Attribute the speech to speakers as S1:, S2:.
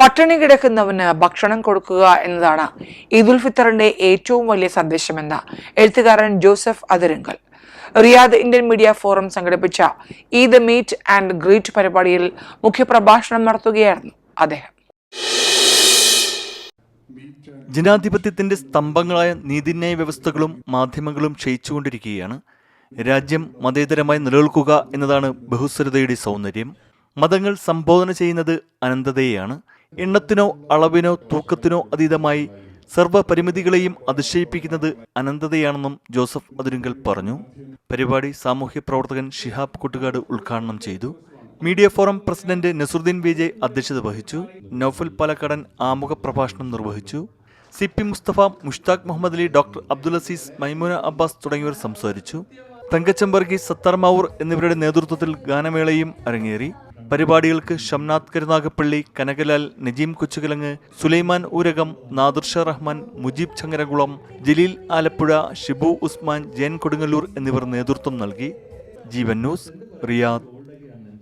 S1: പട്ടിണി കിടക്കുന്നവന് ഭക്ഷണം കൊടുക്കുക എന്നതാണ് ഈദുൽ ഫിത്തറിന്റെ ഏറ്റവും വലിയ സന്ദേശമെന്ന് എഴുത്തുകാരൻ Joseph Athirankal. Riyadh Indian media forum സംഘടിപ്പിച്ച ഈദ് മീറ്റ് ആൻഡ് ഗ്രീറ്റ് പരിപാടിയിൽ മുഖ്യപ്രഭാഷണം നടത്തുകയായിരുന്നു അദ്ദേഹം.
S2: ജനാധിപത്യത്തിന്റെ സ്തംഭങ്ങളായ നീതിന്യായ വ്യവസ്ഥകളും മാധ്യമങ്ങളും ക്ഷയിച്ചുകൊണ്ടിരിക്കുകയാണ്. രാജ്യം മതേതരമായി നിലനിൽക്കുക എന്നതാണ് ബഹുസ്വരതയുടെ സൗന്ദര്യം. മതങ്ങൾ സംബോധന ചെയ്യുന്നത് അനന്തതയെയാണ്. എണ്ണത്തിനോ അളവിനോ തൂക്കത്തിനോ അതീതമായി സർവപരിമിതികളെയും അതിശയിപ്പിക്കുന്നത് അനന്തതയാണെന്നും ജോസഫ് അതിരുങ്കൽ പറഞ്ഞു. പരിപാടി സാമൂഹ്യ പ്രവർത്തകൻ ഷിഹാബ് കുട്ടുകാട് ഉദ്ഘാടനം ചെയ്തു. Media forum president Nasuruddin Vijay അധ്യക്ഷത വഹിച്ചു. നൌഫൽ പാലക്കാടൻ ആമുഖ പ്രഭാഷണം നിർവഹിച്ചു. C P Musthafa Mushtaq Muhammad Ali doctor Abdul Azeez Maimoona Abbas തുടങ്ങിയവർ സംസാരിച്ചു. തങ്കച്ചമ്പർഗി സത്താർ മാവൂർ എന്നിവരുടെ നേതൃത്വത്തിൽ ഗാനമേളയും അരങ്ങേറി. പരിപാടികൾക്ക് ഷംനാഥ് കരുനാഗപ്പള്ളി കനകലാൽ നജീം കൊച്ചുകിലങ്ങ് സുലൈമാൻ ഊരകം നാദിർ ഷാ റഹ്മാൻ മുജീബ് ചങ്ങരകുളം ജലീൽ ആലപ്പുഴ ഷിബു ഉസ്മാൻ ജയൻ കൊടുങ്ങല്ലൂർ എന്നിവർ നേതൃത്വം നൽകി. Jeevan news Riyadh.